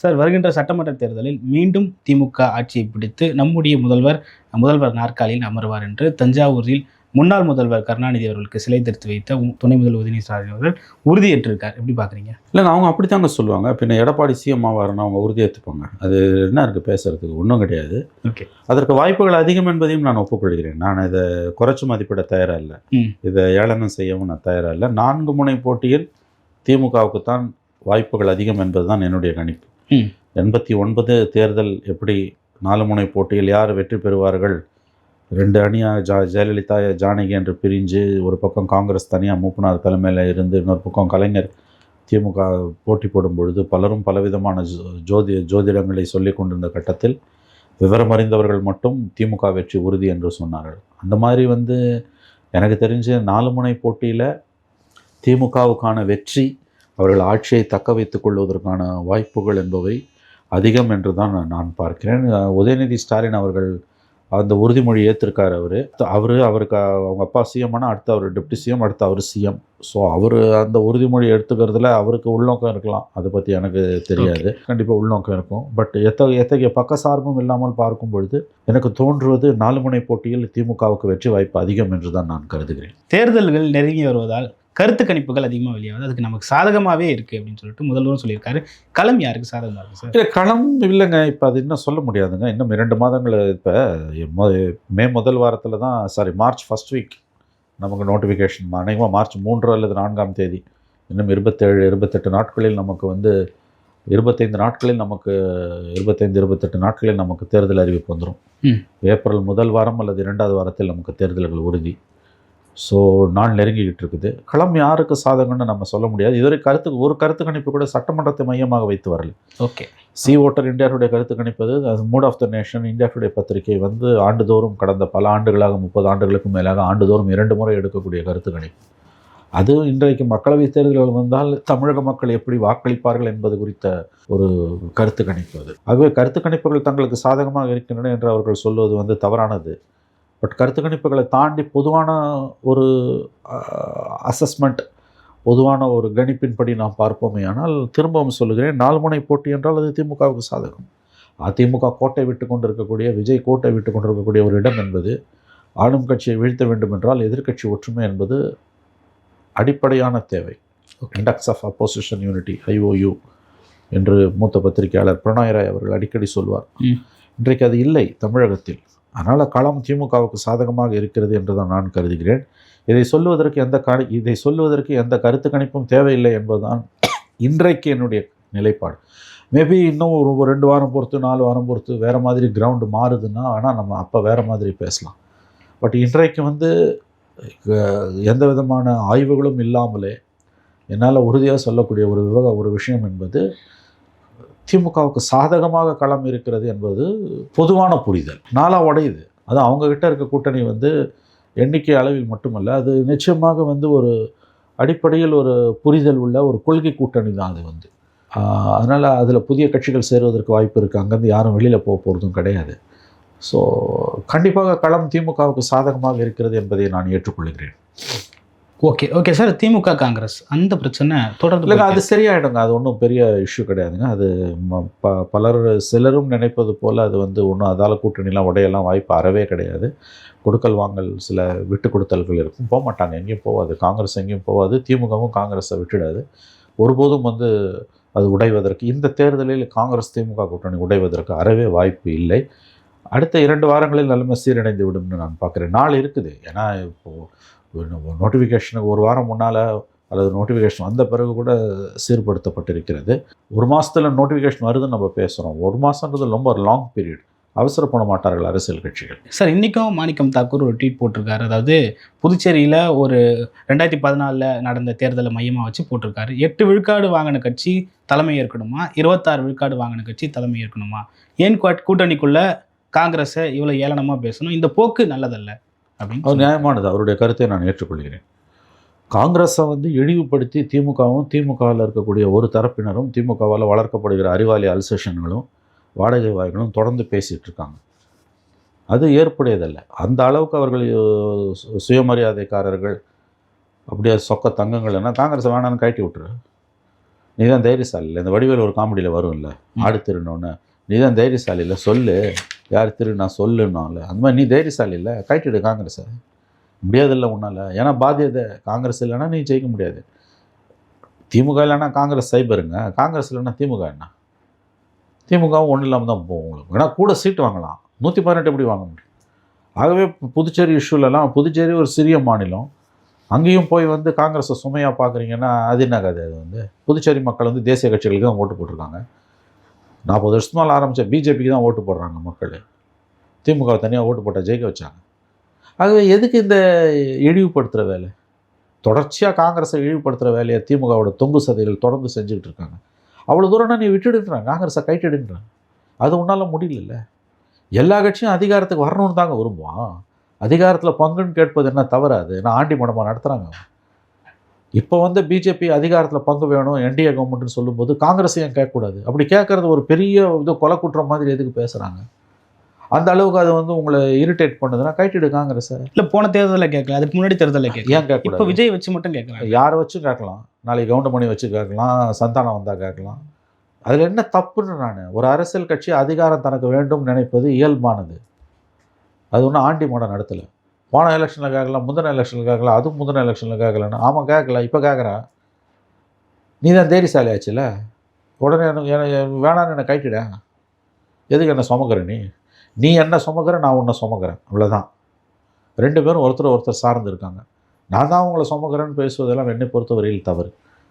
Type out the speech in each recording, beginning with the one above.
Sir வருகின்ற சட்டமன்ற தேர்தலில் மீண்டும் திமுக ஆட்சியை பிடித்து நம்முடைய முதல்வர் முதல்வர் நாற்காலியில் அமர்வார் என்று தஞ்சாவூரில் முன்னாள் முதல்வர் கருணாநிதி அவர்களுக்கு சிலை திருத்தி வைத்த துணை முதல்வர் உதயநிதி ஸ்டாலின் அவர்கள் உறுதியேற்றிருக்கார். எப்படி பார்க்குறீங்க இல்லைங்க அவங்க அப்படி தாங்க சொல்லுவாங்க. பின்ன எடப்பாடி சிஎம் ஆவாருன்னு அவங்க உறுதியேற்றுப்பாங்க அது என்ன இருக்குது பேசுறதுக்கு? ஒன்றும் கிடையாது. ஓகே. அதற்கு வாய்ப்புகள் அதிகம் என்பதையும் நான் ஒப்புக்கொள்கிறேன். நான் இதை குறைச்சு மதிப்பிட தயாராக இல்லை. இதை ஏளனம் செய்யவும் நான் தயாராக இல்லை நான்கு முனை போட்டியில் திமுகவுக்கு தான் வாய்ப்புகள் அதிகம் என்பது தான் என்னுடைய கணிப்பு. எண்பத்தி ஒன்பது தேர்தல் எப்படி நாலு முனை போட்டியில் யார் வெற்றி பெறுவார்கள்? ரெண்டு அணியாக ஜா ஜெயலலிதா ஜானகி என்று பிரிஞ்சு ஒரு பக்கம் காங்கிரஸ் தனியாக மூப்பனார் தலைமையில் இருந்து இன்னொரு பக்கம் கலைஞர் திமுக போட்டி போடும் பொழுது பலரும் பலவிதமான ஜோ- ஜோதி ஜோதிடங்களை சொல்லி கொண்டிருந்த கட்டத்தில் விவரம் அறிந்தவர்கள் மட்டும் திமுக வெற்றி உறுதி என்று சொன்னார்கள். அந்த மாதிரி வந்து எனக்கு தெரிஞ்சு நாலு முனை போட்டியில் திமுகவுக்கான வெற்றி அவர்கள் ஆட்சியை தக்க வைத்துக் கொள்வதற்கான வாய்ப்புகள் என்பவை அதிகம் என்று தான் நான் பார்க்கிறேன். உதயநிதி ஸ்டாலின் அவர்கள் அந்த உறுதிமொழி ஏற்றிருக்கார் அவர். அவர் அவருக்கு அவங்க அப்பா சிஎம் ஆனால் அடுத்து அவர் டெப்டி சிஎம் அடுத்து அவர் சிஎம் ஸோ அவர் அந்த உறுதிமொழி எடுத்துக்கிறதுல அவருக்கு உள்நோக்கம் இருக்கலாம். அதை பற்றி எனக்கு தெரியாது. கண்டிப்பாக உள்நோக்கம் இருக்கும். பட் எத்தகைய எத்தகைய பக்கசார்பும் இல்லாமல் பார்க்கும் பொழுது எனக்கு தோன்றுவது நாலு முனை போட்டியில் திமுகவுக்கு வெற்றி வாய்ப்பு அதிகம் என்று தான் நான் கருதுகிறேன். தேர்தல்கள் நெருங்கி வருவதால் கருத்து கணிப்புகள் அதிகமாக வெளியாகுது. அதுக்கு நமக்கு சாதகமாகவே இருக்குது அப்படின்னு சொல்லிட்டு முதல்வரும் சொல்லியிருக்காரு. களம் யாருக்கு சாதகமாக இருக்குது சார்? இல்லை களம் இல்லைங்க. இப்போ அது இன்னும் சொல்ல முடியாதுங்க. இன்னும் இரண்டு மாதங்கள் இப்போ மே முதல் வாரத்தில் தான் சாரி மார்ச் ஃபர்ஸ்ட் வீக் நமக்கு நோட்டிஃபிகேஷன் அநேகமாக மார்ச் மூன்று அல்லது நான்காம் தேதி இன்னும் இருபத்தேழு இருபத்தெட்டு நாட்களில் நமக்கு வந்து இருபத்தைந்து நாட்களில் நமக்கு இருபத்தைந்து இருபத்தெட்டு நாட்களில் நமக்கு தேர்தல் அறிவிப்பு வந்துடும். ஏப்ரல் முதல் வாரம் அல்லது இரண்டாவது வாரத்தில் நமக்கு தேர்தல்கள் உறுதி. ஸோ நாள் நெருங்கிக்கிட்டு இருக்குது களம் யாருக்கு சாதகம்னு நம்ம சொல்ல முடியாது. இதுவரை கருத்து ஒரு கருத்து கணிப்பு கூட சட்டமன்றத்தை மையமாக வைத்து வரல. ஓகே சி ஓட்டர் இந்தியாவுடைய கருத்து கணிப்பது அது mood of the nation India Today பத்திரிகை வந்து ஆண்டுதோறும் கடந்த பல ஆண்டுகளாக முப்பது ஆண்டுகளுக்கு மேலாக ஆண்டுதோறும் இரண்டு முறை எடுக்கக்கூடிய கருத்து கணிப்பு. அது இன்றைக்கு மக்களவைத் தேர்தல்கள் வந்தால் தமிழக மக்கள் எப்படி வாக்களிப்பார்கள் என்பது குறித்த ஒரு கருத்து கணிப்பு அது. ஆகவே கருத்து கணிப்புகள் தங்களுக்கு சாதகமாக இருக்கின்றன என்று அவர்கள் சொல்வது வந்து தவறானது. பட் கருத்து கணிப்புகளை தாண்டி பொதுவான ஒரு அசஸ்மெண்ட் பொதுவான ஒரு கணிப்பின்படி நாம் பார்ப்போமே ஆனால் திரும்பவும் சொல்லுகிறேன் நாலு முனை போட்டி என்றால் அது திமுகவுக்கு சாதகம். அதிமுக கோட்டை விட்டு கொண்டிருக்கக்கூடிய விஜய் கோட்டை விட்டு கொண்டிருக்கக்கூடிய ஒரு இடம் என்பது ஆளும் கட்சியை வீழ்த்த வேண்டும் என்றால் எதிர்க்கட்சி ஒற்றுமை என்பது அடிப்படையான தேவை. Index of opposition unity IOU என்று மூத்த பத்திரிகையாளர் பிரணாய் ராய் அவர்கள் அடிக்கடி சொல்வார். இன்றைக்கு அது இல்லை தமிழகத்தில். அதனால் களம் திமுகவுக்கு சாதகமாக இருக்கிறது என்று தான் நான் கருதுகிறேன். இதை சொல்லுவதற்கு எந்த க இதை சொல்லுவதற்கு எந்த கருத்து கணிப்பும் தேவையில்லை என்பதுதான் இன்றைக்கு என்னுடைய நிலைப்பாடு. மேபி இன்னும் ஒரு ரெண்டு வாரம் பொறுத்து நாலு வாரம் பொறுத்து வேறு மாதிரி கிரவுண்டு மாறுதுன்னா ஆனால் நம்ம அப்போ வேறு மாதிரி பேசலாம். பட் இன்றைக்கு வந்து எந்த விதமான ஆய்வுகளும் இல்லாமலே என்னால் உறுதியாக சொல்லக்கூடிய ஒரு விவக ஒரு விஷயம் என்பது திமுகவுக்கு சாதகமாக களம் இருக்கிறது என்பது பொதுவான புரிதல். நாளாக உடையுது அது அவங்கக்கிட்ட இருக்க கூட்டணி வந்து எண்ணிக்கை அளவில் மட்டுமல்ல அது நிச்சயமாக வந்து ஒரு அடிப்படையில் ஒரு புரிதல் உள்ள ஒரு கொள்கை கூட்டணி தான் அது வந்து. அதனால் அதில் புதிய கட்சிகள் சேருவதற்கு வாய்ப்பு இருக்குது அங்கேருந்து யாரும் வெளியில் போக போகிறதும் கிடையாது. ஸோ கண்டிப்பாக களம் திமுகவுக்கு சாதகமாக இருக்கிறது என்பதை நான் ஏற்றுக்கொள்கிறேன். Okay okay sir DMK Congress. அந்த பிரச்சனை தொடர்ந்து இல்லைங்க அது சரியாயிடுங்க. அது ஒன்றும் பெரிய இஷ்யூ கிடையாதுங்க. அது ப பலர் சிலரும் நினைப்பது போல் அது வந்து ஒன்றும் அதால் கூட்டணிலாம் உடையெல்லாம் வாய்ப்பு அறவே கிடையாது. கொடுக்கல் வாங்கல் சில விட்டு கொடுத்தல்கள் இருக்கும். போக மாட்டாங்க. எங்கேயும் போகாது. காங்கிரஸ் எங்கேயும் போகாது. திமுகவும் காங்கிரஸை விட்டுடாது. ஒருபோதும் வந்து அது உடைவதற்கு இந்த தேர்தலில் காங்கிரஸ் திமுக கூட்டணி உடைவதற்கு அறவே வாய்ப்பு இல்லை. அடுத்த இரண்டு வாரங்களில் நிலைமை சீரடைந்து விடும்னு நான் பார்க்குறேன். நாள் இருக்குது. ஏன்னா இப்போது நோட்டிஃபிகேஷனுக்கு ஒரு வாரம் முன்னால் அல்லது நோட்டிஃபிகேஷன் வந்த பிறகு கூட சீர்படுத்தப்பட்டிருக்கிறது. ஒரு மாதத்தில் நோட்டிஃபிகேஷன் வருதுன்னு நம்ம பேசுகிறோம் ஒரு மாதன்றது ரொம்ப லாங் பீரியட் அவசரப்பட மாட்டார்கள் அரசியல் கட்சிகள். சார் இன்றைக்கும் மாணிக்கம் தாக்கூர் ஒரு ட்வீட் போட்டிருக்காரு. அதாவது புதுச்சேரியில் ஒரு ரெண்டாயிரத்தி பதினாலில் நடந்த தேர்தலை மையமாக வச்சு போட்டிருக்காரு. எட்டு விழுக்காடு வாங்கின கட்சி தலைமை ஏற்கணுமா? இருபத்தாறு விழுக்காடு வாங்கின கட்சி தலைமை ஏற்கணுமா? ஏன் கூட்டணிக்குள்ளே காங்கிரஸை இவ்வளோ ஏளனமாக பேசணும்? இந்த போக்கு நல்லதல்ல. அப்படின்னு. நியாயமானது. அவருடைய கருத்தை நான் ஏற்றுக்கொள்கிறேன். காங்கிரஸை வந்து இழிவுபடுத்தி திமுகவும் திமுகவில் இருக்கக்கூடிய ஒரு தரப்பினரும் திமுகவால் வளர்க்கப்படுகிற அறிவாலி அல்சேஷன்களும் வாடகை வாய்களும் தொடர்ந்து பேசிகிட்டு இருக்காங்க. அது ஏற்புடையதல்ல. அந்த அளவுக்கு அவர்கள் சுயமரியாதைக்காரர்கள் அப்படியே சொக்க தங்கங்கள்னா காங்கிரஸ் வேணான்னு கழட்டி விட்டுரு. நீ தான் தைரியசாலி இல்லை இந்த வடிவேல் ஒரு காமெடியில் வரும்ல ஆடு திருடணுன்னு நீ தான் தைரியசாலி இல்லை சொல்லு. யார் திரு நான் சொல்லுன்னால அந்த மாதிரி நீ தைரியசாலி இல்லை கழட்டிடு காங்கிரஸை. முடியாதில்ல உன்னால். ஏன்னா பாத்தியதை காங்கிரஸ் இல்லைன்னா நீ ஜெயிக்க முடியாது. திமுக இல்லைன்னா காங்கிரஸ் சைபருங்க காங்கிரஸ் இல்லைன்னா திமுக என்ன? திமுகவும் ஒன்றும் இல்லாமல் தான் போகும் உங்களுக்கு. ஏன்னா கூட சீட்டு வாங்கலாம். நூற்றி பதினெட்டு எப்படி வாங்க முடியும்? ஆகவே புதுச்சேரி இஷ்யூலலாம் புதுச்சேரி ஒரு சிறிய மாநிலம். அங்கேயும் போய் வந்து காங்கிரஸை சுமையாக பார்க்குறீங்கன்னா அது என்ன கதை அது வந்து? புதுச்சேரி மக்கள் வந்து தேசிய கட்சிகளுக்கு தான் ஓட்டு போட்டிருக்காங்க. நாற்பது வருஷமால ஆரம்பித்த பிஜேபிக்கு தான் ஓட்டு போடுறாங்க மக்கள். திமுக தனியாக ஓட்டு போட்டால் ஜெயிக்க வச்சாங்க. ஆகவே எதுக்கு இந்த இழிவுபடுத்துகிற வேலை? தொடர்ச்சியாக காங்கிரஸை இழிவுபடுத்துகிற வேலையை திமுகவோட தொங்கு சதைகள் தொடர்ந்து செஞ்சுக்கிட்டு இருக்காங்க. அவ்வளோ தூரம்னா நீ விட்டுடுன்றாங்க காங்கிரஸை கைட்டிடுன்றாங்க அது உன்னால் முடியல எல்லா கட்சியும் அதிகாரத்துக்கு வரணும்னு தாங்க விரும்புவான். அதிகாரத்தில் பங்குன்னு கேட்பது என்ன தவறாது நான் ஆண்டி மடமாக நடத்துகிறாங்க இப்போ வந்து பிஜேபி அதிகாரத்தில் பங்கு வேணும் என்டிஏ கவர்மெண்ட்னு சொல்லும்போது காங்கிரஸ் ஏன் கேட்கக்கூடாது? அப்படி கேட்கறது ஒரு பெரிய இது கொலை குற்றம் மாதிரி எதுக்கு பேசுகிறாங்க அந்த அளவுக்கு அது வந்து உங்களை இரிட்டேட் பண்ணுதுன்னா கைட்டிடு காங்கிரஸை. இல்லை போன தேர்தலில் கேட்கல அதுக்கு முன்னாடி தேர்தலில் கேட்கல. ஏன் இப்போ கேட்கக்கூடாது விஜய் வச்சு மட்டும் கேட்குறாங்க யாரை வச்சும் கேட்கலாம்? நாளைக்கு கவுண்டமணி வச்சு கேட்கலாம் சந்தானம் வந்தால் கேட்கலாம். அதில் என்ன தப்புன்னு நான்? ஒரு அரசியல் கட்சி அதிகாரம் தனக்கு வேண்டும் நினைப்பது இயல்பானது. அது ஒன்றும் ஆண்டி மடம் நடத்தலை. போன எலெக்ஷனில் கேட்கல முந்தின எலெக்ஷனில் கேட்கலாம் அதுவும் முந்தின எலெக்ஷனில் கேட்கலன்னு ஆமாம் கேட்கல இப்போ கேட்குறேன் நீ தான் தைரியசாலி ஆச்சுல? உடனே எனக்கு எனக்கு வேணான்னு என்னை கைட்டிட எதுக்கு என்ன சுமக்கிற நீ? நீ என்ன சுமக்கிற நான் உன்னை சுமக்கிறேன். அவ்வளோதான் ரெண்டு பேரும் ஒருத்தர் ஒருத்தர் சார்ந்து இருக்காங்க. நான் தான் உங்களை சுமக்கிறேன்னு பேசுவதெல்லாம் என்னை பொறுத்தவரையில் தவறு.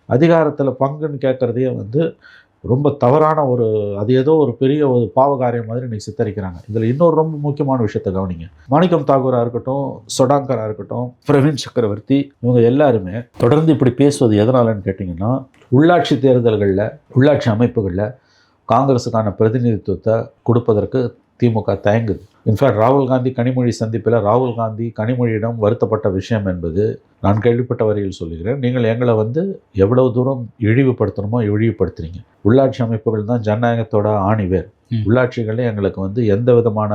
அதிகாரத்தில் பங்குன்னு கேட்குறதையே வந்து ரொம்ப தவறான ஒரு அது ஏதோ ஒரு பெரிய ஒரு பாவகாரியம் மாதிரி இன்னைக்கு சித்தரிக்கிறாங்க. இதில் இன்னொரு ரொம்ப முக்கியமான விஷயத்தை கவனிங்க. மாணிக்கம் தாகூராக இருக்கட்டும் சொடாங்கராக இருக்கட்டும் பிரவீன் சக்கரவர்த்தி இவங்க எல்லாருமே தொடர்ந்து இப்படி பேசுவது எதனாலன்னு கேட்டிங்கன்னா உள்ளாட்சி தேர்தல்களில் உள்ளாட்சி அமைப்புகளில் காங்கிரஸுக்கான பிரதிநிதித்துவத்தை கொடுப்பதற்கு திமுக தயங்குது. இன்ஃபேக்ட் ராகுல் காந்தி கனிமொழி சந்திப்பில் ராகுல் காந்தி கனிமொழியிடம் வருத்தப்பட்ட விஷயம் என்பது நான் கேள்விப்பட்ட வரையில் சொல்லுகிறேன். நீங்கள் எங்களை வந்து எவ்வளவு தூரம் இழிவுபடுத்தணுமோ இழிவுபடுத்துறீங்க. உள்ளாட்சி அமைப்புகள் தான் ஜனநாயகத்தோட ஆணிவேர் ம். உள்ளாட்சிகளே எங்களுக்கு வந்து எந்த விதமான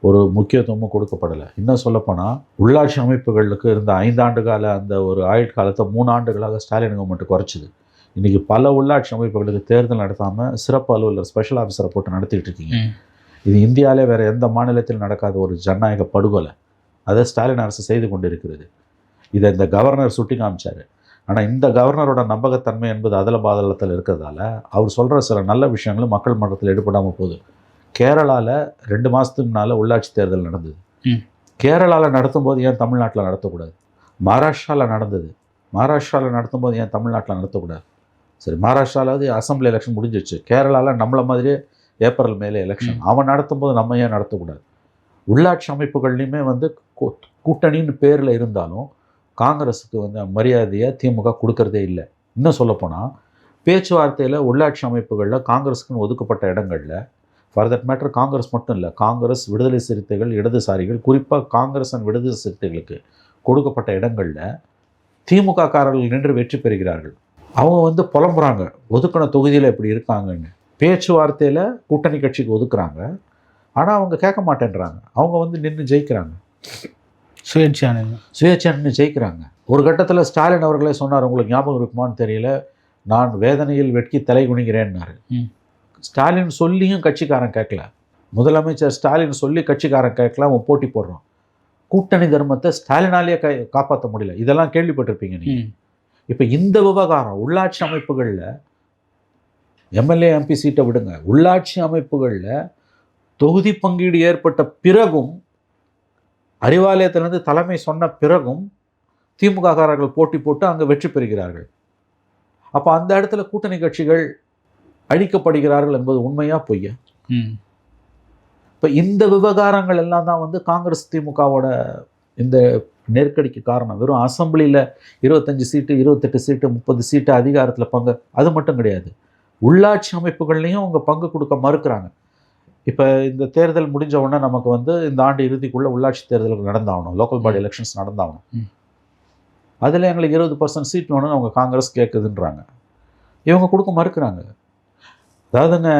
ஒரு முக்கியத்துவமும் கொடுக்கப்படலை. இன்னும் சொல்லப்போனால் உள்ளாட்சி அமைப்புகளுக்கு இருந்த ஐந்தாண்டு கால அந்த ஒரு ஆயுட்காலத்தை மூணு ஆண்டுகளாக ஸ்டாலின் கவர்மெண்ட் குறைச்சிது. இன்றைக்கி பல உள்ளாட்சி அமைப்புகளுக்கு தேர்தல் நடத்தாமல் சிறப்பு அலுவலர் ஸ்பெஷல் ஆஃபீஸரை போட்டு நடத்திட்டு இருக்கீங்க. இது இந்தியாவிலே வேறு எந்த மாநிலத்தில் நடக்காத ஒரு ஜனநாயக படுகொலை. அதை ஸ்டாலின் அரசு செய்து கொண்டு இருக்கிறது இதை இந்த கவர்னர் சுட்டி காமிச்சார். ஆனால் இந்த கவர்னரோட நம்பகத்தன்மை என்பது அதல பாதளத்தில் இருக்கிறதால அவர் சொல்கிற சில நல்ல விஷயங்களும் மக்கள் மன்றத்தில் எடுபடாமல் போகுது. கேரளாவில் ரெண்டு மாதத்துக்கு முன்னால் உள்ளாட்சி தேர்தல் நடந்தது. கேரளாவில் நடத்தும் போது ஏன் தமிழ்நாட்டில் நடத்தக்கூடாது? மகாராஷ்டிராவில் நடந்தது. மகாராஷ்டிராவில் நடத்தும் போது ஏன் தமிழ்நாட்டில் நடத்தக்கூடாது? சரி மகாராஷ்டிராவில் அசம்பிளி எலெக்ஷன் முடிஞ்சிச்சு கேரளாவில் நம்மள மாதிரியே ஏப்ரல் மேலே எலெக்ஷன் அவன் நடத்தும் போது நம்ம ஏன் நடத்தக்கூடாது? உள்ளாட்சி அமைப்புகள்லையுமே வந்து கூட்டணின்னு பேரில் இருந்தாலும் காங்கிரஸுக்கு வந்து மரியாதையை திமுக கொடுக்கறதே இல்லை. இன்னும் சொல்லப்போனால் பேச்சுவார்த்தையில் உள்ளாட்சி அமைப்புகளில் காங்கிரஸுக்குன்னு ஒதுக்கப்பட்ட இடங்களில் ஃபார் தட் மேட்டர் காங்கிரஸ் மட்டும் இல்லை காங்கிரஸ் விடுதலை சிறுத்தைகள் இடதுசாரிகள் குறிப்பாக காங்கிரஸ் அண்ட் விடுதலை சிறுத்தைகளுக்கு கொடுக்கப்பட்ட இடங்களில் திமுக காரர்கள் நின்று வெற்றி பெறுகிறார்கள். அவங்க வந்து புலம்புறாங்க ஒதுக்கின தொகுதியில் இப்படி இருக்காங்கன்னு. பேச்சுவார்த்தையில் கூட்டணி கட்சிக்கு ஒதுக்குறாங்க. ஆனால் அவங்க கேட்க மாட்டேன்றாங்க. அவங்க வந்து நின்று ஜெயிக்கிறாங்க. சுயேட்சையான சுயேட்சை நின்று ஜெயிக்கிறாங்க. ஒரு கட்டத்தில் ஸ்டாலின் அவர்களே சொன்னார் உங்களுக்கு ஞாபகம் இருக்குமான்னு தெரியல. நான் வேதனையில் வெட்கி தலை குனிகிறேன்னாரு. ஸ்டாலின் சொல்லியும் கட்சிக்காரன் கேட்கல. முதலமைச்சர் ஸ்டாலின் சொல்லி கட்சிக்காரன் கேட்கல அவன் போட்டி போடுறான். கூட்டணி தர்மத்தை ஸ்டாலினாலேயே கை காப்பாற்ற முடியல. இதெல்லாம் கேள்விப்பட்டிருப்பீங்க நீங்கள். இப்போ இந்த விவகாரம் உள்ளாட்சி அமைப்புகளில் எம்எல்ஏ எம்பி சீட்டை விடுங்க. உள்ளாட்சி அமைப்புகளில் தொகுதி பங்கீடு ஏற்பட்ட பிறகும் அறிவாலயத்திலிருந்து தலைமை சொன்ன பிறகும் திமுக காரர்கள் போட்டி போட்டு அங்கே வெற்றி பெறுகிறார்கள். அப்போ அந்த இடத்துல கூட்டணி கட்சிகள் அழிக்கப்படுகிறார்கள் என்பது உண்மையா பொய்யா? ம். இப்போ இந்த விவகாரங்கள் எல்லாம் தான் வந்து காங்கிரஸ் திமுகவோட இந்த நெருக்கடிக்கு காரணம். வெறும் அசெம்பிளியில் இருபத்தஞ்சு சீட்டு இருபத்தெட்டு சீட்டு முப்பது சீட்டு அதிகாரத்தில் பங்கு அது மட்டும் கிடையாது. உள்ளாட்சி அமைப்புகள்லையும் அவங்க பங்கு கொடுக்க மறுக்கிறாங்க. இப்போ இந்த தேர்தல் முடிஞ்ச உடனே நமக்கு வந்து இந்த ஆண்டு இறுதிக்குள்ளே உள்ளாட்சி தேர்தல் நடந்தாகணும். Local body elections நடந்தாகணும். அதில் எங்களுக்கு இருபது பர்சன்ட் சீட் வேணும்னு அவங்க காங்கிரஸ் கேட்குதுன்றாங்க இவங்க கொடுக்க மறுக்கிறாங்க. அதாவதுங்க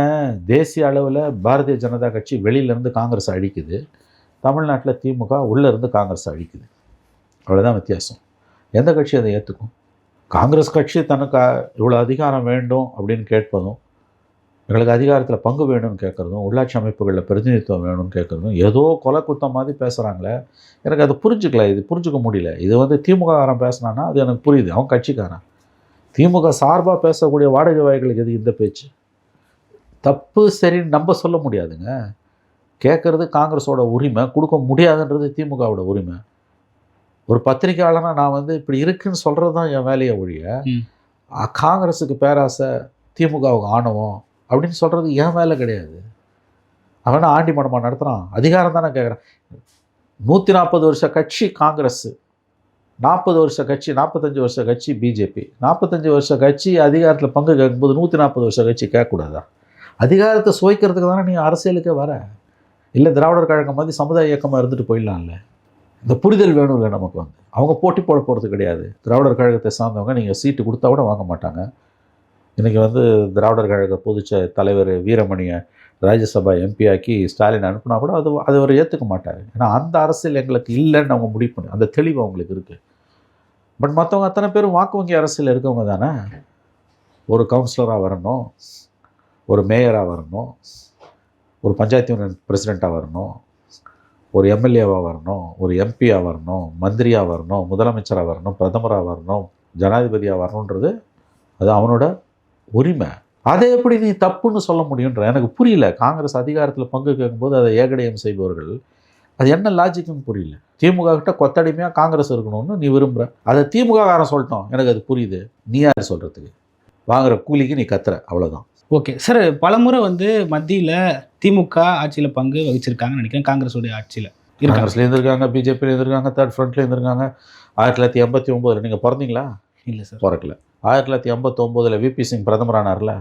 தேசிய அளவில் பாரதிய ஜனதா கட்சி வெளியிலேருந்து காங்கிரஸ் அழிக்குது. தமிழ்நாட்டில் திமுக உள்ளே இருந்து காங்கிரஸ் அழிக்குது. அவ்வளோதான் வித்தியாசம். எந்த கட்சி அதை ஏற்றுக்கும் காங்கிரஸ் கட்சி தனக்கு இவ்வளோ அதிகாரம் வேண்டும் அப்படின்னு கேட்பதும் எங்களுக்கு அதிகாரத்தில் பங்கு வேணும்னு கேட்குறதும் உள்ளாட்சி அமைப்புகளில் பிரதிநிதித்துவம் வேணும்னு கேட்குறதும் ஏதோ கொலை குத்தம் மாதிரி பேசுகிறாங்களே எனக்கு அது புரிஞ்சுக்கல இது புரிஞ்சுக்க முடியல. இது வந்து திமுககாரன் பேசுனான்னா அது எனக்கு புரியுது அவன் கட்சிக்காரன். திமுக சார்பாக பேசக்கூடிய வாடகை வாய்களுக்கு எது இந்த பேச்சு? தப்பு சரின்னு நம்ம சொல்ல முடியாதுங்க. கேட்குறது காங்கிரஸோட உரிமை கொடுக்க முடியாதுன்றது திமுகவோட உரிமை. ஒரு பத்திரிக்கையாளனா நான் வந்து இப்படி இருக்குன்னு சொல்கிறது தான் என் வேலையை ஒழிய காங்கிரஸுக்கு பேராசை திமுகவுக்கு ஆணவம் அப்படின்னு சொல்கிறது என் வேலை கிடையாது. அவன் ஆண்டி மடமா நடத்துகிறான் அதிகாரம் தானே கேட்குறான் நூற்றி நாற்பது வருஷ கட்சி காங்கிரஸ் நாற்பது வருஷ கட்சி நாற்பத்தஞ்சு வருஷ கட்சி பிஜேபி நாற்பத்தஞ்சு வருஷ கட்சி அதிகாரத்தில் பங்கு கேட்கும்போது நூற்றி நாற்பது வருஷ கட்சி கேட்கக்கூடாதா? அதிகாரத்தை சுவைக்கிறதுக்கு தானே நீ அரசியலுக்கே வர? இல்லை திராவிடர் கழகம் மாதிரி சமுதாய இயக்கமாக இருந்துட்டு போயிடலாம்ல. இந்த புரிதல் வேணும்ல நமக்கு வந்து. அவங்க போட்டி போட போகிறது கிடையாது. திராவிடர் கழகத்தை சார்ந்தவங்க நீங்கள் சீட்டு கொடுத்தா கூட வாங்க மாட்டாங்க. இன்றைக்கி வந்து திராவிடர் கழக பொதுச்ச தலைவர் வீரமணியை ராஜ்யசபா எம்பி ஆக்கி ஸ்டாலின் அனுப்புனா கூட அது அதை அவர் ஏற்றுக்க மாட்டார். ஏன்னா அந்த அரசியல் எங்களுக்கு இல்லைன்னு அவங்க முடிவு பண்ணி அந்த தெளிவு அவங்களுக்கு இருக்குது பட் மற்றவங்க அத்தனை பேரும் வாக்கு வங்கி அரசியல் இருக்கவங்க தானே? ஒரு கவுன்சிலராக வரணும் ஒரு மேயராக வரணும் ஒரு பஞ்சாயத்து யூனியன் பிரசிடெண்ட்டாக வரணும் ஒரு எம்எல்ஏவாக வரணும் ஒரு எம்பியாக வரணும் மந்திரியாக வரணும் முதலமைச்சராக வரணும் பிரதமராக வரணும் ஜனாதிபதியாக வரணுன்றது அது அவனோட உரிமை. அதை எப்படி நீ தப்புன்னு சொல்ல முடியுன்ற எனக்கு புரியல. காங்கிரஸ் அதிகாரத்தில் பங்கு கேட்கும்போது அதை ஏகடையம் செய்பவர்கள் அது என்ன லாஜிக்குன்னு புரியல. திமுக கிட்ட கொத்தடிமையாக காங்கிரஸ் இருக்கணும்னு நீ விரும்புகிற அதை திமுக காரன் சொல்லிட்டோம் எனக்கு அது புரியுது. நீ யார் சொல்கிறதுக்கு வாங்குற கூலிக்கு நீ கத்துற. அவ்வளோதான் ஓகே. சார் பலமுறை வந்து மத்தியில் திமுக ஆட்சியில் பங்கு வகிச்சிருக்காங்கன்னு நினைக்கிறேன். காங்கிரஸோடைய ஆட்சியில் இருக்காங்க காங்கிரஸ்ல இருந்திருக்காங்க பிஜேபியில் இருந்திருக்காங்க தேர்ட் ஃப்ரண்ட்ல இருந்திருக்காங்க. ஆயிரத்தி தொள்ளாயிரத்தி எண்பத்தி ஒம்போதில் நீங்கள் பிறந்தீங்களா? இல்லை சார் பிறக்கல. ஆயிரத்தி தொள்ளாயிரத்தி எண்பத்தொம்போதில் விபி சிங் பிரதமரானார்ல.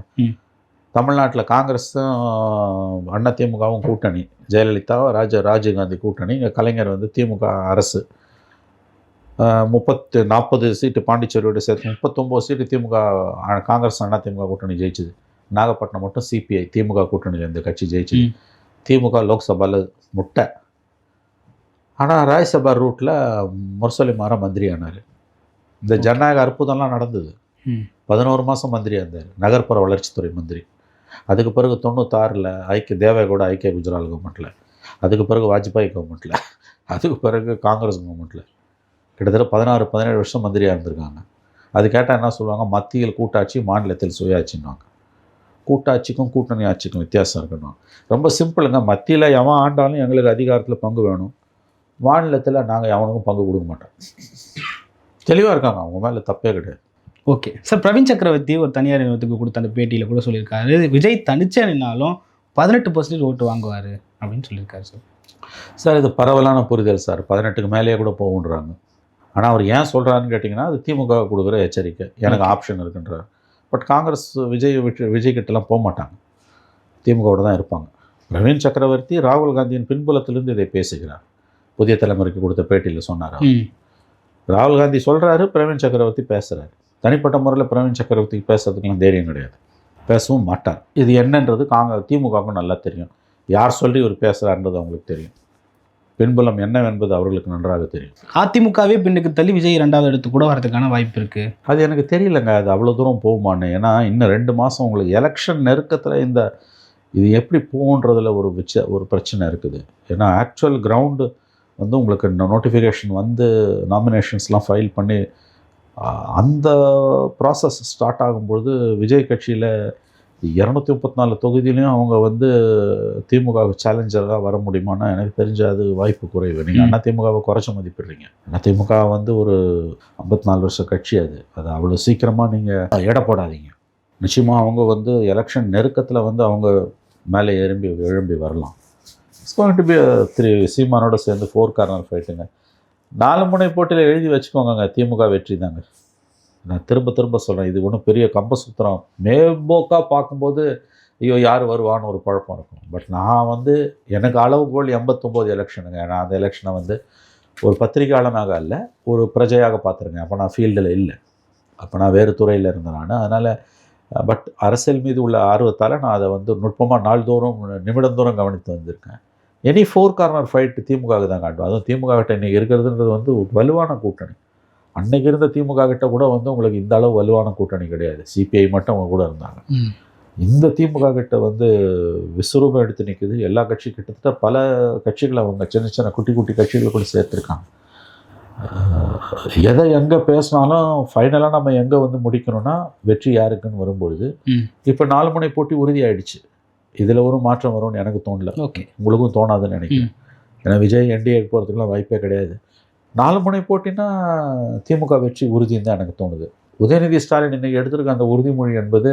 தமிழ்நாட்டில் காங்கிரஸும் அண்ணா திமுகவும் கூட்டணி ஜெயலலிதா ராஜ ராஜீவ்காந்தி கூட்டணி இங்கே கலைஞர் வந்து திமுக அரசு. முப்பத்து நாற்பது சீட்டு பாண்டிச்சேரியோட சேர்த்து முப்பத்தொம்போது சீட்டு திமுக காங்கிரஸ் அண்ணா திமுக கூட்டணி ஜெயிச்சுது. நாகப்பட்டினம் மட்டும் சிபிஐ திமுக கூட்டணியில் இந்த கட்சி ஜெயிச்சுது. ம். திமுக லோக்சபாவில் முட்டை. ஆனால் ராஜ்யசபா ரூட்டில் முரசொலி மாற மந்திரி ஆனார் இந்த ஜனநாயக அற்புதம்லாம் நடந்தது. பதினோரு மாதம் மந்திரியாக இருந்தார். நகர்ப்புற வளர்ச்சித்துறை மந்திரி. அதுக்கு பிறகு தொண்ணூத்தாறில் ஐக்கிய தேவேகவுட ஐக்கிய குஜரால் கவர்மெண்ட்டில் அதுக்கு பிறகு வாஜ்பாய் கவர்மெண்ட்டில் அதுக்கு பிறகு காங்கிரஸ் கவர்மெண்ட்டில் கிட்டத்தட்ட பதினாறு பதினேழு வருஷம் மந்திரியாக இருந்திருக்காங்க. அது கேட்டால் என்ன சொல்லுவாங்க? மத்தியில் கூட்டாட்சி மாநிலத்தில் சுயாட்சின்னுவாங்க. கூட்டாட்சிக்கும் கூட்டணி ஆட்சிக்கும் வித்தியாசம் இருக்கணும். ரொம்ப சிம்பிளுங்க மத்தியில் எவன் ஆண்டாலும் எங்களுக்கு அதிகாரத்தில் பங்கு வேணும். மாநிலத்தில் நாங்கள் எவனுக்கும் பங்கு கொடுக்க மாட்டோம். தெளிவாக இருக்காங்க அவங்க மேலே தப்பே கிடையாது. ஓகே. சார் பிரவீன் சக்கரவர்த்தி ஒரு தனியார் நிறுவனத்துக்கு கொடுத்த அந்த பேட்டியில் கூட சொல்லியிருக்காரு. விஜய் தனிச்சா நின்னாலும் பதினெட்டு பர்சன்டேஜ் ஓட்டு வாங்குவார் அப்படின்னு சொல்லியிருக்காரு சார். சார் இது பரவலான புரிதல் சார். பதினெட்டுக்கு மேலேயே கூட போகுன்றாங்க ஆனால் அவர் ஏன் சொல்கிறாருன்னு கேட்டிங்கன்னா அது திமுக கொடுக்குற எச்சரிக்கை. எனக்கு ஆப்ஷன் இருக்குன்றார். பட் காங்கிரஸ் விஜய் விஜய் கிட்டலாம் போக மாட்டாங்க. திமுகவோட தான் இருப்பாங்க. பிரவீன் சக்கரவர்த்தி ராகுல் காந்தியின் பின்புலத்திலிருந்து இதை பேசுகிறார். புதிய தலைமுறைக்கு கொடுத்த பேட்டியில் சொன்னார்? ராகுல் காந்தி சொல்கிறாரு பிரவீன் சக்கரவர்த்தி பேசுகிறாரு தனிப்பட்ட முறையில் பிரவீன் சக்கரவர்த்திக்கு பேசுறதுக்கெல்லாம் தைரியம் கிடையாது. பேசவும் மாட்டார். இது என்னன்றது காங்க திமுகவுக்கும் நல்லா தெரியும். யார் சொல்லி இவர் பேசுகிறாருன்றது அவங்களுக்கு தெரியும். பின்புலம் என்னவென்பது அவர்களுக்கு நன்றாக தெரியும். அதிமுகவே பின்னுக்கு தள்ளி விஜய் இரண்டாவது இடத்துக்கு கூட வரதுக்கான வாய்ப்பு இருக்கு. அது எனக்கு தெரியலங்க அது அவ்வளோ தூரம் போகுமான்னு. ஏன்னா இன்னும் ரெண்டு மாதம் உங்களுக்கு எலெக்ஷன் நெருக்கத்தில் இந்த இது எப்படி போகுன்றதுல ஒரு விச்ச ஒரு பிரச்சனை இருக்குது. ஏன்னா ஆக்சுவல் கிரவுண்டு வந்து உங்களுக்கு நோட்டிஃபிகேஷன் வந்து நாமினேஷன்ஸ்லாம் ஃபைல் பண்ணி அந்த ப்ராசஸ் ஸ்டார்ட் ஆகும்பொழுது விஜய் கட்சியில் இரநூத்தி முப்பத்தி நாலு தொகுதியிலையும் அவங்க வந்து திமுக சேலஞ்சராக வர முடியுமான்னா எனக்கு தெரிஞ்ச அது வாய்ப்பு குறைவு. நீங்கள். அண்ணா திமுகவை குறைச்சி மதிப்பிடுறீங்க. அண்ணா திமுக வந்து ஒரு ஐம்பத்தி நாலு வருஷ கட்சி அது. அது அவ்வளோ சீக்கிரமாக நீங்கள் எடை போடாதீங்க நிச்சயமாக அவங்க வந்து எலெக்ஷன் நெருக்கத்தில் வந்து அவங்க மேலே எழும்பி எழும்பி வரலாம். It's going to be three சீமானோட சேர்ந்து ஃபோர் கார்னர் ஃபைட்டுங்க நாலு முனை போட்டியில் எழுதி வச்சுக்கோங்க திமுக வெற்றி தாங்க. நான் திரும்ப திரும்ப சொல்கிறேன் இது ஒன்றும் பெரிய கம்பசூத்திரம் மேம்போக்காக பார்க்கும்போது ஐயோ யார் வருவான்னு ஒரு குழப்பம் இருக்கும். பட் நான் வந்து எனக்கு அளவுகோல் எண்பத்தொம்போது எலெக்ஷனுங்க நான் அந்த எலெக்ஷனை வந்து ஒரு பத்திரிகையாளனாக அல்ல ஒரு பிரஜையாக பார்த்துருங்க அப்போ நான் ஃபீல்டில் இல்லை. அப்போ நான் வேறு துறையில் இருந்தேன் நான் அதனால் பட் அரசியல் மீது உள்ள ஆர்வத்தால் நான் அதை வந்து நுட்பமாக நாள்தோறும் நிமிடந்தோறும் கவனித்து வந்திருக்கேன். எனி ஃபோர் கார்னர் ஃபைட் திமுகவுக்கு தான் காட்டும். அதுவும் திமுக கிட்ட இன்றைக்கி இருக்கிறதுன்றது வந்து ஒரு வலுவான கூட்டணி. அன்னைக்கு இருந்த திமுக கிட்ட கூட வந்து உங்களுக்கு இந்த அளவு வலுவான கூட்டணி கிடையாது. சிபிஐ மட்டும் அவங்க கூட இருந்தாங்க. இந்த திமுக கிட்ட வந்து விஸ்வரூபம் எடுத்து நிற்குது எல்லா கட்சி கிட்டத்தட்ட பல கட்சிகளை அவங்க சின்ன சின்ன குட்டி குட்டி கட்சிகளை கூட சேர்த்துருக்காங்க. எதை எங்கே பேசினாலும் ஃபைனலாக நம்ம எங்கே வந்து முடிக்கணும்னா வெற்றி யாருக்குன்னு வரும்பொழுது. இப்போ நாலு முனை போட்டி உறுதியாயிடுச்சு. இதில் ஒரு மாற்றம் வரும்னு எனக்கு தோணல. ஓகே. உங்களுக்கும் தோணாதுன்னு நினைக்கிறேன். ஏன்னா விஜய் என்டிஏக்கு போகிறதுக்குலாம் வாய்ப்பே கிடையாது. நாலு முனை போட்டினா திமுக வெற்றி உறுதின்னு தான் எனக்கு தோணுது. உதயநிதி ஸ்டாலின் இன்னைக்கு எடுத்திருக்க அந்த உறுதிமொழி என்பது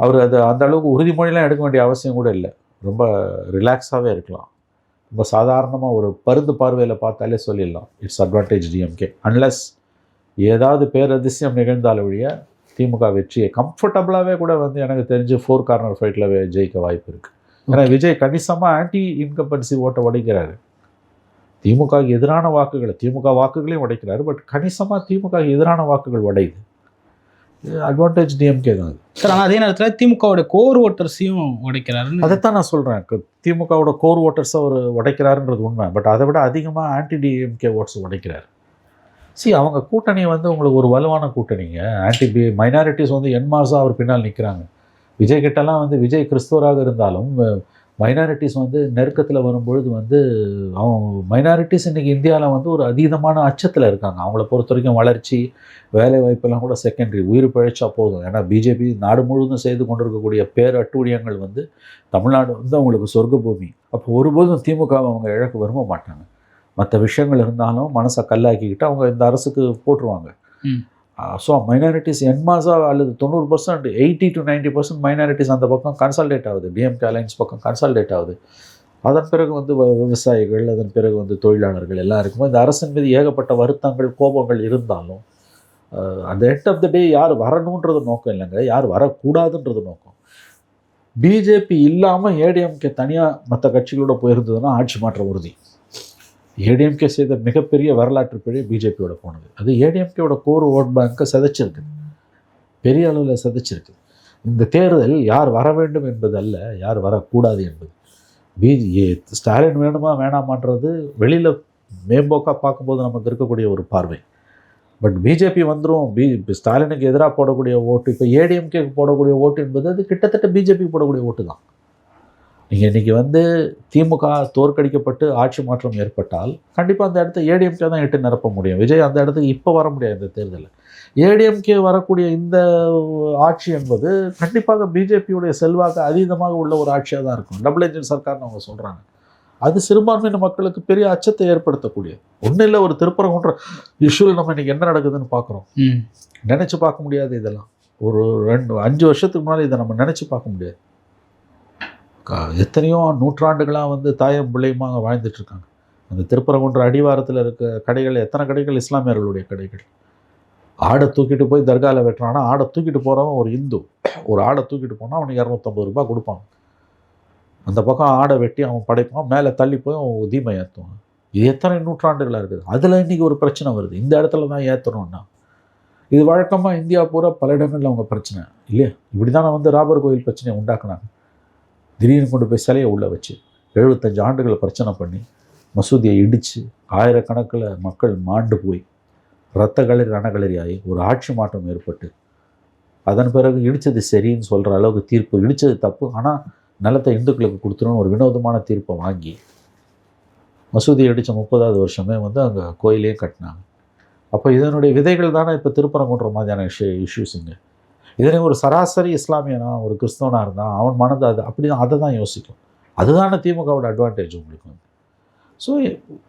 அவர் அது அந்த அளவுக்கு உறுதிமொழிலாம் எடுக்க வேண்டிய அவசியம் கூட இல்லை. ரொம்ப ரிலாக்ஸாகவே இருக்கலாம். ரொம்ப சாதாரணமாக ஒரு பருந்து பார்வையில் பார்த்தாலே சொல்லிடலாம். இட்ஸ் அட்வான்டேஜ் டிஎம்கே அன்லஸ் ஏதாவது பேரதிசயம் நிகழ்ந்தால் ஒழிய திமுக வெற்றியை கம்ஃபர்டபுளாகவே கூட வந்து எனக்கு தெரிஞ்சு ஃபோர் கார்னர் ஃபைட்டில் ஜெயிக்க வாய்ப்பு இருக்குது ஏன்னா விஜய் கணிசமாக ஆன்டி இன்கம்பன்சி ஓட்டை உடைக்கிறாரு. திமுகவுக்கு எதிரான வாக்குகளை திமுக வாக்குகளையும் உடைக்கிறாரு. பட் கணிசமாக திமுக எதிரான வாக்குகள் உடையுது. அட்வான்டேஜ் டிஎம்கே தான் அது சார் ஆனால் அதே நேரத்தில் திமுகவோட கோர் ஓட்டர்ஸையும் உடைக்கிறாருன்னு அதைத்தான் நான் சொல்கிறேன் திமுகவோட கோர் ஓட்டர்ஸை அவர் உடைக்கிறாருன்றது உண்மை. பட் அதை விட அதிகமாக ஆன்டி டிஎம்கே ஓட்ஸ் உடைக்கிறார். சி அவங்க கூட்டணி வந்து உங்களுக்கு ஒரு வலுவான கூட்டணிங்க ஆன்டி பி மைனாரிட்டிஸ் வந்து என்மாஸாக அவர் பின்னால் நிற்கிறாங்க விஜய் கிட்டலாம் வந்து விஜய் கிறிஸ்துவராக இருந்தாலும் மைனாரிட்டிஸ் வந்து நெருக்கத்தில் வரும்பொழுது வந்து அவங்க மைனாரிட்டிஸ் இன்றைக்கி இந்தியாவில் வந்து ஒரு அதீதமான அச்சத்தில் இருக்காங்க. அவங்கள பொறுத்த வரைக்கும் வளர்ச்சி வேலை வாய்ப்பெல்லாம் கூட செகண்டரி உயிர் பிழைச்சா போதும். ஏன்னா பிஜேபி நாடு முழுவதும் செய்து கொண்டிருக்கக்கூடிய பேரட்டூழியங்கள் வந்து தமிழ்நாடு வந்து அவங்களுக்கு சொர்க்க பூமி அப்போ ஒருபோதும் திமுக அவங்க இழக்க விரும்ப மாட்டாங்க. மற்ற விஷயங்கள் இருந்தாலும் மனசை கல்லாக்கிக்கிட்டு அவங்க இந்த அரசுக்கு போட்டுருவாங்க. ஸோ மைனாரிட்டிஸ் என்மாஸா அல்லது தொண்ணூறு percent eighty two ninety percent minorities அந்த பக்கம் கன்சல்டேட் ஆகுது. டிஎம்கே அலைன்ஸ் பக்கம் கன்சல்டேட் ஆகுது. அதன் பிறகு வந்து வ- விவசாயிகள் அதன் பிறகு வந்து தொழிலாளர்கள் எல்லாம் இருக்கும்போது இந்த அரசின் மீது ஏகப்பட்ட வருத்தங்கள் கோபங்கள் இருந்தாலும் அந்த எண்ட் ஆஃப் த டே யார் வரணுன்றது நோக்கம் இல்லைங்க. யார் வரக்கூடாதுன்றது நோக்கம். பிஜேபி இல்லாமல் ஏடிஎம்கே தனியாக மற்ற கட்சிகளோட போயிருந்ததுன்னா ஆட்சி மாற்றம் உறுதி. ஏடிஎம்கே செய்த மிகப்பெரிய வரலாற்று பிழை பிஜேபியோட போனது. அது ஏடிஎம்கேவோட கோர் ஓட் பேங்க்கை சிதைச்சிருக்கு. பெரிய அளவில் சதைச்சிருக்கு. இந்த தேர்தல் யார் வர வேண்டும் என்பது அல்ல யார் வரக்கூடாது என்பது. பிஜே ஸ்டாலின் வேணுமா வேணாமான்றது வெளியில் மேம்போக்காக பார்க்கும்போது நமக்கு இருக்கக்கூடிய ஒரு பார்வை. பட் பிஜேபி வந்துடும் பி ஸ்டாலினுக்கு எதிராக போடக்கூடிய ஓட்டு இப்போ ஏடிஎம்கேக்கு போடக்கூடிய ஓட்டு என்பது அது கிட்டத்தட்ட பிஜேபி போடக்கூடிய ஓட்டு தான் நீங்கள் இன்றைக்கி வந்து திமுக தோற்கடிக்கப்பட்டு ஆட்சி மாற்றம் ஏற்பட்டால் கண்டிப்பாக அந்த இடத்த ஏடிஎம்கே தான் எட்டு நிரப்ப முடியும். விஜய் அந்த இடத்துக்கு இப்போ வர முடியாது இந்த தேர்தலில். ஏடிஎம்கே வரக்கூடிய இந்த ஆட்சி என்பது கண்டிப்பாக பிஜேபியுடைய செல்வாக்கு அதீதமாக உள்ள ஒரு ஆட்சியாக தான் இருக்கும். டபுள் என்ஜின் சர்க்கார்னு அவங்க சொல்கிறாங்க அது சிறுபான்மையின மக்களுக்கு பெரிய அச்சத்தை ஏற்படுத்தக்கூடியது. ஒன்றும் இல்லை ஒரு திருப்பரங்குன்ற இஷ்யூவில் நம்ம இன்றைக்கி என்ன நடக்குதுன்னு பார்க்குறோம் நினச்சி பார்க்க முடியாது இதெல்லாம். ஒரு ரெண்டு அஞ்சு வருஷத்துக்கு முன்னாடி இதை நம்ம நினச்சி பார்க்க முடியாது. எத்தனையோ நூற்றாண்டுகளாக வந்து தாயம் பிள்ளையுமாக வாழ்ந்துட்டுருக்காங்க அந்த திருப்பரங்குன்ற அடிவாரத்தில் இருக்க கடைகள் எத்தனை கடைகள்? இஸ்லாமியர்களுடைய கடைகள். ஆடை தூக்கிட்டு போய் தர்காவில் வெட்டுறான்னா ஆடை தூக்கிட்டு போகிறவன் ஒரு இந்து. ஒரு ஆடை தூக்கிட்டு போனால் அவனுக்கு இரநூத்தம்பது ரூபாய் கொடுப்பாங்க அந்த பக்கம் ஆடை வெட்டி அவன் படைப்பான். மேலே தள்ளி போய் அவன் தீமை ஏற்றுவான் இது எத்தனை நூற்றாண்டுகளாக இருக்குது? அதில் இன்றைக்கி ஒரு பிரச்சனை வருது. இந்த இடத்துல தான் ஏற்றணும்னா இது வழக்கமாக இந்தியா பூரா பல இடங்களில் அவங்க பிரச்சனை. இல்லையா? இப்படி தானே வந்து ராபர் கோயில் பிரச்சனையை உண்டாக்குனாங்க. திடீர்னு கொண்டு போய் சிலையை உள்ளே வச்சு எழுபத்தஞ்சு ஆண்டுகளை பிரச்சனை பண்ணி மசூதியை இடித்து ஆயிரக்கணக்கில் மக்கள் மாண்டு போய் ரத்த களரி ரணகளரி ஆகி ஒரு ஆட்சி மாற்றம் ஏற்பட்டு அதன் பிறகு இடித்தது சரின்னு சொல்கிற அளவுக்கு தீர்ப்பு இடித்தது தப்பு. ஆனால் நிலத்தை இந்துக்களுக்கு கொடுத்துருன்னு ஒரு வினோதமான தீர்ப்பை வாங்கி மசூதியை இடித்த முப்பதாவது வருஷமே வந்து அங்கே கோயிலே கட்டினாங்க. அப்போ இதனுடைய விதைகள் தானே இப்போ திருப்பரங்குன்ற மாதிரியான இஷ்யூ இஷ்யூஸுங்க இதனை ஒரு சராசரி இஸ்லாமியனா ஒரு கிறிஸ்தவனாக இருந்தால் அவன் மனது அது அப்படி தான் அதை தான் யோசிக்கும். அதுதானே திமுகவோட அட்வான்டேஜ் உங்களுக்கு வந்து. ஸோ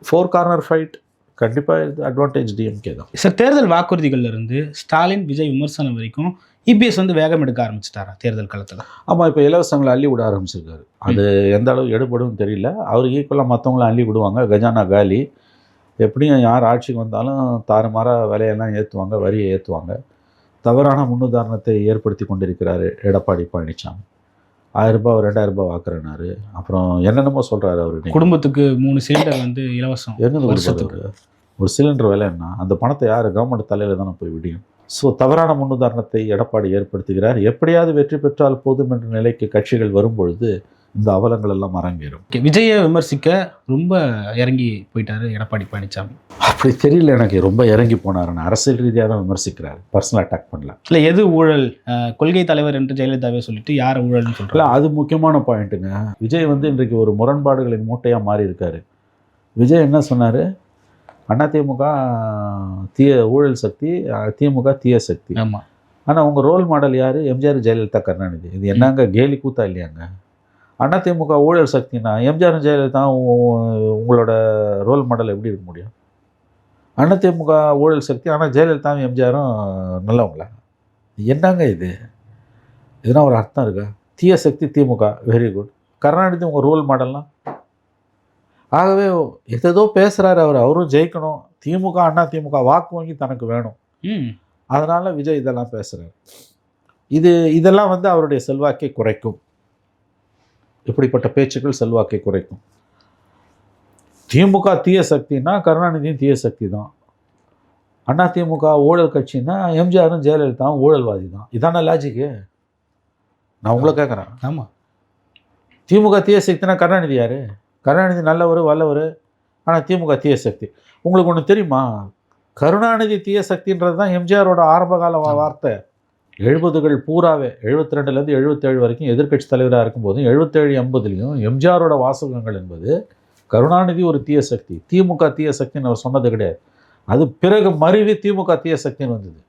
ஃபோர் கார்னர் ஃபைட் கண்டிப்பாக இது அட்வான்டேஜ் டிஎம்கே தான். சார் தேர்தல் வாக்குறுதிகள்ல இருந்து ஸ்டாலின் விஜய் விமர்சனம் வரைக்கும் இபிஎஸ் வந்து வேகம் எடுக்க ஆரம்பிச்சிட்டாரா தேர்தல் காலத்துல ஆமாம் இப்போ இலவசங்களை அள்ளி விட ஆரம்பிச்சிருக்காரு. அது எந்த அளவு எடுபடும் தெரியல. அவர் ஈக்குவலாக மற்றவங்கள அள்ளி விடுவாங்க கஜானா காலி. எப்படியும் யார் ஆட்சிக்கு வந்தாலும் தாறுமாறாக விலையெல்லாம் ஏற்றுவாங்க வரியை ஏற்றுவாங்க தவறான முன்னுதாரணத்தை ஏற்படுத்தி கொண்டிருக்கிறாரு எடப்பாடி பழனிசாமி ஆயிரம் ரூபாய் ரெண்டாயிரம் ரூபாய் வாக்குறனாரு அப்புறம் என்னென்னமோ சொல்கிறாரு அவர் குடும்பத்துக்கு மூணு சிலிண்டர் வந்து இலவசம் வருஷத்துக்கு. வருஷத்துக்கு ஒரு சிலிண்டர் விலை என்ன? அந்த பணத்தை யார் கவர்மெண்ட் தலையில் தானே போய் விடியும்? ஸோ தவறான முன்னுதாரணத்தை எடப்பாடி ஏற்படுத்துகிறார். எப்படியாவது வெற்றி பெற்றால் போதும் என்ற நிலைக்கு கட்சிகள் வரும்பொழுது இந்த அவலங்கள் எல்லாம் அரங்கேறும். விஜயை விமர்சிக்க ரொம்ப இறங்கி போயிட்டாரு எடப்பாடி பழனிசாமி அப்படி தெரியல எனக்கு ரொம்ப இறங்கி போனாருன்னு அரசியல் ரீதியாக தான் விமர்சிக்கிறார். பர்சனல் அட்டாக் பண்ணல. இல்ல எது ஊழல்? கொள்கை தலைவர் என்று ஜெயலலிதாவே சொல்லிட்டு யார் ஊழல்னு இல்லை சொல்றாங்க அது முக்கியமான பாயிண்ட்டுங்க விஜய் வந்து இன்றைக்கு ஒரு முரண்பாடுகளின் மூட்டையாக மாறி இருக்காரு. விஜய் என்ன சொன்னார்? அதிமுக தீய ஊழல் சக்தி திமுக தீய சக்தி. ஆமா. ஆனால் உங்கள் ரோல் மாடல் யார்? எம்ஜிஆர் ஜெயலலிதா கருணாநிதி. இது என்னங்க கேலி கூத்தா இல்லையாங்க? அதிமுக ஊழல் சக்தினா எம்ஜிஆர் ஜெயலலிதா உங்களோட ரோல் மாடல் எப்படி இருக்க முடியும்? அதிமுக ஊழல் சக்தி ஆனால் ஜெயலலிதாவும் எம்ஜிஆரும் நல்லவங்களா? என்னங்க இது? இதுனா ஒரு அர்த்தம் இருக்கா? தீய சக்தி திமுக வெரி குட் கருணாநிதி உங்கள் ரோல் மாடல்லாம் ஆகவே எதோ பேசுகிறாரு அவர் அவரும் ஜெயிக்கணும். திமுக அண்ணா திமுக வாக்கு வங்கி தனக்கு வேணும். ம். அதனால் விஜய் இதெல்லாம் பேசுகிறார் இது இதெல்லாம் வந்து அவருடைய செல்வாக்கை குறைக்கும். இப்படிப்பட்ட பேச்சுக்கள் செல்வாக்கை குறைக்கும். திமுக தீய சக்தினா கருணாநிதியும் தீய சக்தி தான் அண்ணா திமுக ஊழல் கட்சின்னா எம்ஜிஆரும் ஜெயலலிதாவும் ஊழல்வாதி தான் இதான லாஜிக்கு நான் உங்களை கேட்குறேன் ஆமா. திமுக தீய சக்தினா கருணாநிதி யார்? கருணாநிதி நல்லவர் வல்லவர். ஆனால் திமுக தீய சக்தி. உங்களுக்கு ஒன்று தெரியுமா? கருணாநிதி தீய சக்தின்றது தான் எம்ஜிஆரோட ஆரம்பகால வார்த்தை. எழுபதுகள் பூராவே எழுபத்தி ரெண்டுலேருந்து எழுபத்தேழு வரைக்கும் எதிர்க்கட்சி தலைவராக இருக்கும்போதும் எழுபத்தேழு எண்பதுலேயும் எம்ஜிஆரோட வாசகங்கள் என்பது கருணாநிதி ஒரு தீய சக்தி. திமுக தீய சக்தின்னு அவர் சொன்னது கிடையாது. அது பிறகு மருவி திமுக தீய சக்தின்னு வந்தது.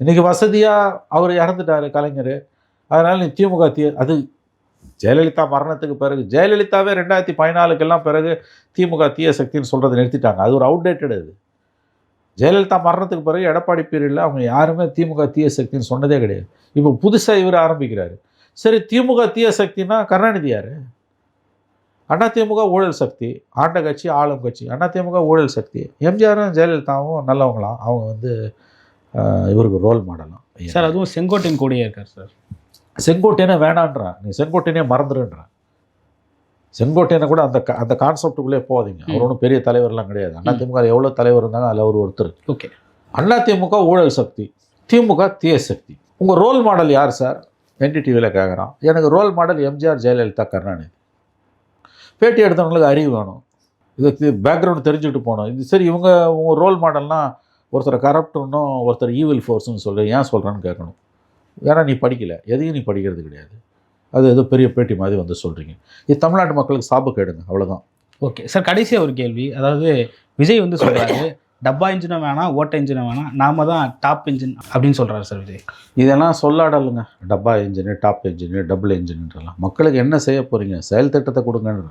இன்னைக்கு வசதியாக அவர் இறந்துட்டாரு கலைஞர். அதனால் நீ திமுக தீ அது ஜெயலலிதா மரணத்துக்கு பிறகு ஜெயலலிதாவே ரெண்டாயிரத்தி பதினாலுக்கெல்லாம் பிறகு திமுக தீய சக்தின்னு சொல்கிறத நிறுத்திட்டாங்க. அது ஒரு அவுடேட்டட் அது. ஜெயலலிதா மரணத்துக்கு பிறகு எடப்பாடி பீரியடில் அவங்க யாருமே திமுக தீய சக்தின்னு சொன்னதே கிடையாது. இப்போ புதுசாக இவர் ஆரம்பிக்கிறாரு. சரி திமுக தீய சக்தினா கருணாநிதி யார்? அண்ணா திமுக ஊழல் சக்தி ஆண்ட கட்சி ஆளும் கட்சி. அண்ணா திமுக ஊழல் சக்தி. எம்ஜிஆரும் ஜெயலலிதாவும் நல்லவங்களாம் அவங்க வந்து இவருக்கு ரோல் மாடலாம் சார் அதுவும் செங்கோட்டையன் கூடயே இருக்கார் சார். செங்கோட்டையனே வேணான்றான் நீ செங்கோட்டையனே மறந்துடுன்றான் செங்கோட்டையனை கூட அந்த அந்த கான்செப்டுக்குள்ளே போகாதீங்க. அவர் ஒன்றும் பெரிய தலைவர்லாம் கிடையாது. அண்ணா திமுக எவ்வளோ தலைவர் இருந்தாங்க அதில் அவர் ஒருத்தர் ஓகே. அண்ணா திமுக ஊழல் சக்தி திமுக தீய சக்தி. உங்கள் ரோல் மாடல் யார் சார் என்டிடிவியில் கேட்குறான் எனக்கு ரோல் மாடல் எம்ஜிஆர் ஜெயலலிதா கருணாநிதி. பேட்டி எடுத்தவங்களுக்கு அறிவு வேணும். இதுக்கு பேக்ரவுண்ட் தெரிஞ்சுக்கிட்டு போகணும். இது சரி இவங்க உங்கள் ரோல் மாடல்னால் ஒருத்தரை கரப்ட்னும் ஒருத்தர் ஈவில் ஃபோர்ஸ்னு சொல்லி ஏன் சொல்கிறேன்னு கேட்கணும். ஏன்னா நீ படிக்கல. எதையும் நீ படிக்கிறது கிடையாது. அது ஏதோ பெரிய பேட்டி மாதிரி வந்து சொல்கிறீங்க இது தமிழ்நாட்டு மக்களுக்கு சாப கேடுங்க அவ்வளோதான் ஓகே சார் கடைசியாக ஒரு கேள்வி. அதாவது விஜய் வந்து சொல்றாரு டப்பா இன்ஜினும் வேணாம் ஓட்ட இன்ஜினும் வேணாம் நாம தான் டாப் இன்ஜின் அப்படின்னு சொல்றாரு சார் விஜய். இதெல்லாம் சொல்லாடலுங்க. டப்பா இன்ஜினு டாப் இன்ஜினு டபுள் இன்ஜின்ன்றலாம் மக்களுக்கு என்ன செய்ய போகிறீங்க செயல் திட்டத்தை கொடுங்கன்ற.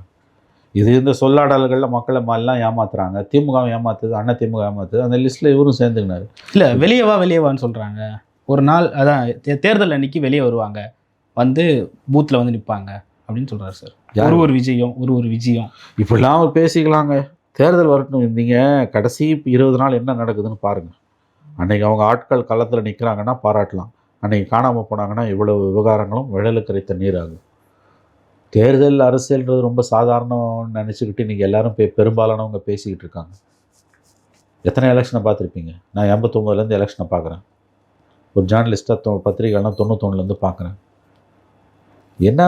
இது இந்த சொல்லாடல்களில் மக்களை எல்லாம் ஏமாத்துறாங்க. திமுக ஏமாத்துது அண்ணா திமுக ஏமாத்துது. அந்த லிஸ்ட்டில் இவரும் சேர்ந்துக்கினாரு. இல்லை வெளியே வா வெளியே வான்னு சொல்கிறாங்க ஒரு நாள் அதான் தேர்தல் அன்னைக்கு வெளியே வருவாங்க. வந்து பூத்தில் வந்து நிற்பாங்க அப்படின்னு சொல்கிறாரு சார்? ஒரு ஒரு விஜயம் ஒரு ஒரு விஜயம். இப்படிலாம் அவர் பேசிக்கலாங்க. தேர்தல் வரட்டும் நீங்கள் கடைசி இருபது நாள் என்ன நடக்குதுன்னு பாருங்கள் அன்னைக்கு அவங்க ஆட்கள் களத்தில் நிற்கிறாங்கன்னா பாராட்டலாம். அன்னைக்கு காணாமல் போனாங்கன்னா இவ்வளவு விவகாரங்களும் விழலுக்கு கரைத்த நீராகும். தேர்தல் அரசியல்ன்றது ரொம்ப சாதாரணம்னு நினச்சிக்கிட்டு இன்றைக்கி எல்லாரும் பெ பெரும்பாலானவங்க பேசிக்கிட்டு இருக்காங்க. எத்தனை எலெக்ஷனை பார்த்துருப்பீங்க? நான் எண்பத்தொம்போதுலேருந்து எலெக்ஷனை பார்க்குறேன். ஒரு ஜேர்னலிஸ்ட்டாக தொ பத்திரிகைலாம் தொண்ணூத்தொன்னுலேருந்து பார்க்குறேன். என்ன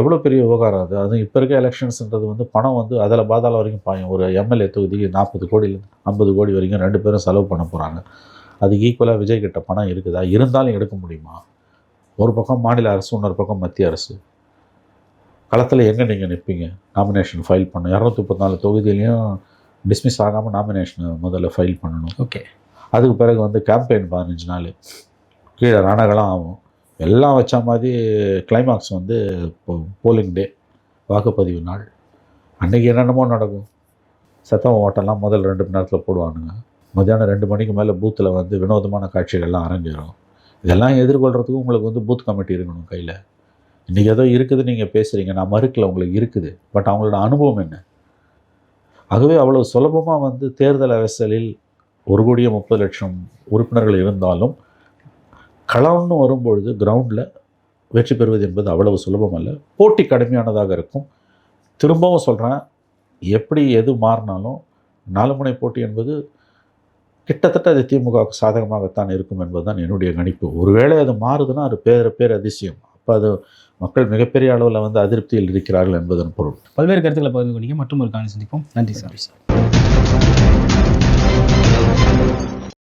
எவ்வளோ பெரிய விவகாரம் அது? அதுவும் இப்போ இருக்க எலெக்ஷன்ஸ்ன்றது வந்து பணம் வந்து அதில் பாதாள வரைக்கும் பாயும். ஒரு எம்எல்ஏ தொகுதிக்கு நாற்பது கோடியிலேருந்து ஐம்பது கோடி வரைக்கும் ரெண்டு பேரும் செலவு பண்ண போகிறாங்க அதுக்கு ஈக்குவலாக விஜய் கிட்ட பணம் இருக்குதா? இருந்தாலும் எடுக்க முடியுமா? ஒரு பக்கம் மாநில அரசு இன்னொரு பக்கம் மத்திய அரசு. களத்தில் எங்கே நீங்கள் நிற்பீங்க நாமினேஷன் ஃபைல் பண்ணணும். இரநூத்தி முப்பத்தி தொகுதியிலையும் டிஸ்மிஸ் ஆகாமல் நாமினேஷனை முதல்ல ஃபைல் பண்ணணும். ஓகே அதுக்கு பிறகு வந்து கேம்பெயின் பதினஞ்சு நாள். கீழே ரணகலாம் ஆகும். எல்லாம் வச்ச மாதிரி கிளைமாக்ஸ் வந்து போலிங் டே வாக்குப்பதிவு நாள். அன்றைக்கி என்னென்னமோ நடக்கும். சத்தம் ஓட்டெல்லாம் முதல் ரெண்டு மணி நேரத்தில் போடுவானுங்க. மத்தியானம் ரெண்டு மணிக்கு மேலே பூத்தில் வந்து வினோதமான காட்சிகள்லாம் அரங்கேறும். இதெல்லாம் எதிர்கொள்கிறதுக்கு உங்களுக்கு வந்து பூத் கமிட்டி இருக்கணும் கையில். இன்றைக்கி ஏதோ இருக்குது நீங்கள் பேசுகிறீங்க நான் மறுக்கல உங்களுக்கு இருக்குது. பட் அவங்களோட அனுபவம் என்ன? ஆகவே அவ்வளோ சுலபமாக வந்து தேர்தல் அரசியலில் ஒரு கோடியே முப்பது லட்சம் உறுப்பினர்கள் இருந்தாலும் களம்னு வரும்பொழுது கிரவுண்டில் வெற்றி பெறுவது என்பது அவ்வளவு சுலபம் அல்ல. போட்டி கடுமையானதாக இருக்கும். திரும்பவும் சொல்கிறேன் எப்படி எது மாறினாலும் நாலு முனை போட்டி என்பது கிட்டத்தட்ட அது திமுகவுக்கு சாதகமாகத்தான் இருக்கும் என்பதுதான் என்னுடைய கணிப்பு. ஒருவேளை அது மாறுதுன்னா அது பேர பேர் அதிசயம். அப்போ அது மக்கள் மிகப்பெரிய அளவில் வந்து அதிருப்தியில் இருக்கிறார்கள் என்பதன் பொருள். பல்வேறு கருத்துக்களை பகிர்ந்து கொண்டீங்க. மற்றும் ஒரு காணி சந்திப்போம் நன்றி சார்.